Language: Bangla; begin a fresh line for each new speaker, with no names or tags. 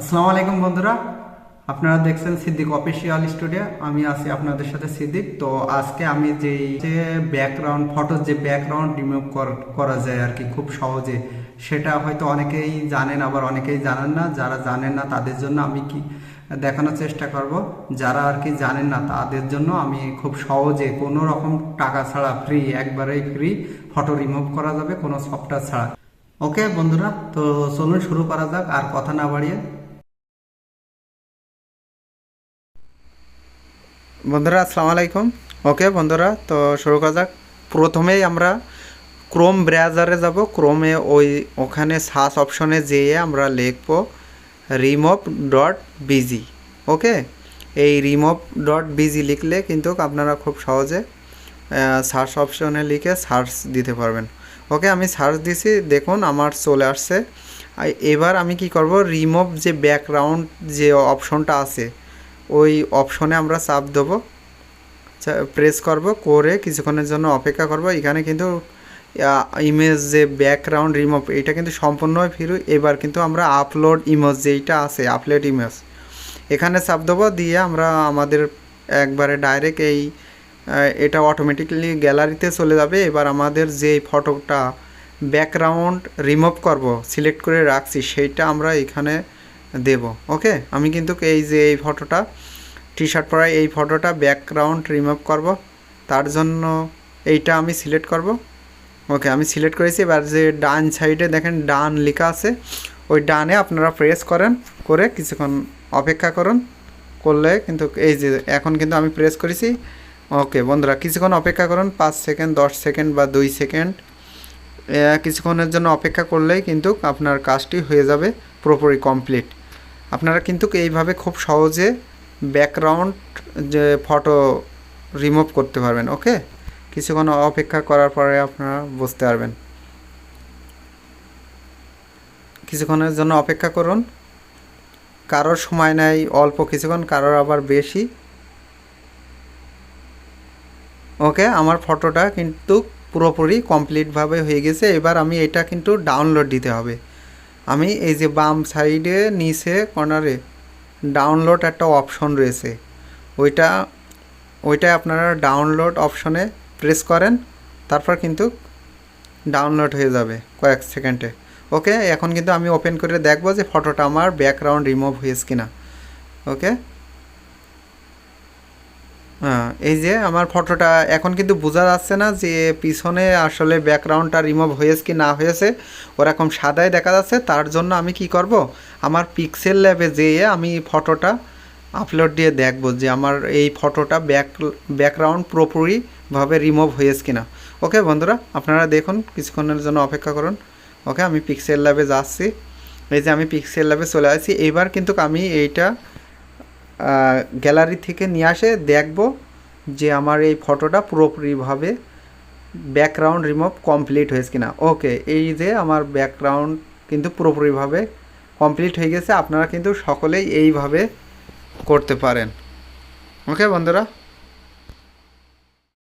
আসসালামু আলাইকুম বন্ধুরা। আপনারা দেখছেন সিদ্দিক অফিসিয়াল স্টুডিও। আমি আছি আপনাদের সাথে সিদ্দিক। তো আজকে আমি যেই যে ব্যাকগ্রাউন্ড ফটোর যে ব্যাকগ্রাউন্ড রিমুভ করা যায় আর কি খুব সহজে, সেটা হয়তো অনেকেই জানেন, আবার অনেকেই জানেন না। যারা জানেন না, তাদের জন্য আমি কি দেখানোর চেষ্টা করব। যারা আর কি জানেন না, তাদের জন্য আমি খুব সহজে কোনো রকম টাকা ছাড়া ফ্রি একবারেই ফ্রি ফটো রিমুভ করা যাবে কোনো সফটওয়্যার ছাড়া। ওকে বন্ধুরা, তো চলুন শুরু করা যাক, আর কথা না বাড়িয়ে বন্ধুরা, আসসালামু আলাইকুম। ওকে, বন্ধুরা, তো শুরু করা যাক। প্রথমেই আমরা ক্রোম ব্রাউজারে যাব। ক্রোমে ওই ওখানে সার্চ অপশনে যেয়ে আমরা লিখব রিমোভ ডট বিজি ওকে? এই রিমোভ ডট বিজি লিখলে কিন্তু আপনারা খুব সহজে সার্চ অপশনে লিখে সার্চ দিতে পারবেন। ওকে, আমি সার্চ দিছি, দেখুন আমার চলে আসছে। এবার আমি কি করব? রিমুভ যে ব্যাকগ্রাউন্ড যে অপশনটা আছে ওই অপশনে আমরা চাপ দেবো। প্রেস করব, করে কিছুক্ষণের জন্য অপেক্ষা করব। এখানে কিন্তু ইমেজ যে ব্যাকগ্রাউন্ড রিমুভ এটা কিন্তু সম্পূর্ণ ফিরু এবার কিন্তু আমরা আপলোড ইমেজ যেইটা আছে আপলোড ইমেজ এখানে চাপ দেবো দিয়ে আমরা আমাদের একবারে ডাইরেক্ট এই এটা অটোমেটিক্যালি গ্যালারিতে চলে যাবে। এবার আমাদের যে ফটোটা ব্যাকগ্রাউন্ড রিমুভ করব সিলেক্ট করে রাখছি, সেইটা আমরা এখানে দেব ওকে আমি কিন্তু এই যে এই ফটোটা টি শার্ট পরা এই ফটোটা ব্যাকগ্রাউন্ড রিমুভ করব। তার জন্য এইটা আমি সিলেক্ট করব। ওকে আমি সিলেক্ট করেছি, এবার যে ডান সাইডে দেখেন, ডান লেখা আছে। ওই ডানে আপনারা প্রেস করেন, করে কিছুক্ষণ অপেক্ষা করুন। করলে কিন্তু এই যে এখন কিন্তু আমি প্রেস করেছি। ওকে বন্ধুরা, কিছুক্ষণ অপেক্ষা করুন, পাঁচ সেকেন্ড দশ সেকেন্ড বা দুই সেকেন্ড কিছুক্ষণের জন্য অপেক্ষা করলেই কিন্তু আপনার কাজটি হয়ে যাবে। পুরোপুরি কমপ্লিট আপনারা কিন্তু এইভাবে খুব সহজে ব্যাকগ্রাউন্ড যে ফটো রিমুভ করতে পারবেন ওকে কিছুক্ষণ অপেক্ষা করার পরে আপনারা বুঝতে পারবেন। কিছুক্ষণের জন্য অপেক্ষা করুন। কারোর সময় নেই, অল্প কিছুক্ষণ, কারোর আবার বেশি। ওকে আমার ফটোটা কিন্তু পুরোপুরি কমপ্লিটভাবে হয়ে গেছে। এবার আমি এটা কিন্তু ডাউনলোড দিতে হবে। আমি এই যে বাম সাইডে, নিচে, কর্নারে ডাউনলোড একটা অপশন রয়েছে। ওইটা ওইটা আপনারা ডাউনলোড অপশনে প্রেস করেন, তারপর কিন্তু ডাউনলোড হয়ে যাবে কয়েক সেকেন্ডে। ওকে এখন কিন্তু আমি ওপেন করে দেখব যে ফটোটা আমার ব্যাকগ্রাউন্ড রিমুভ হয়েছে কিনা। ওকে হ্যাঁ এই যে আমার ফটোটা, এখন কিন্তু বোঝা যাচ্ছে না যে পিছনে আসলে ব্যাকগ্রাউন্ডটা রিমুভ হয়েছে কি না হয়েছে। ওরকম সাদাই দেখা যাচ্ছে, তার জন্য আমি কি করব? আমার পিক্সেল ল্যাবে যেয়ে আমি ফটোটা আপলোড দিয়ে দেখব যে আমার এই ফটোটা ব্যাক ব্যাকগ্রাউন্ড পুরোপুরিভাবে রিমুভ হয়েছে কি না ওকে বন্ধুরা, আপনারা দেখুন, কিছুক্ষণের জন্য অপেক্ষা করুন। ওকে আমি পিক্সেল ল্যাবে যাচ্ছি। এই যে আমি পিক্সেল ল্যাবে চলে আসছি। এইবার কিন্তু আমি এইটা গ্যালারি থেকে নিয়ে আসে, দেখব যে আমার এই ফটোটা পুরোপুরিভাবে ব্যাকগ্রাউন্ড রিমুভ কমপ্লিট হয়েছে কিনা। ওকে এই যে আমার ব্যাকগ্রাউন্ড কিন্তু পুরোপুরিভাবে কমপ্লিট হয়ে গেছে, আপনারা কিন্তু সকলেই এইভাবে করতে পারেন। ওকে বন্ধুরা?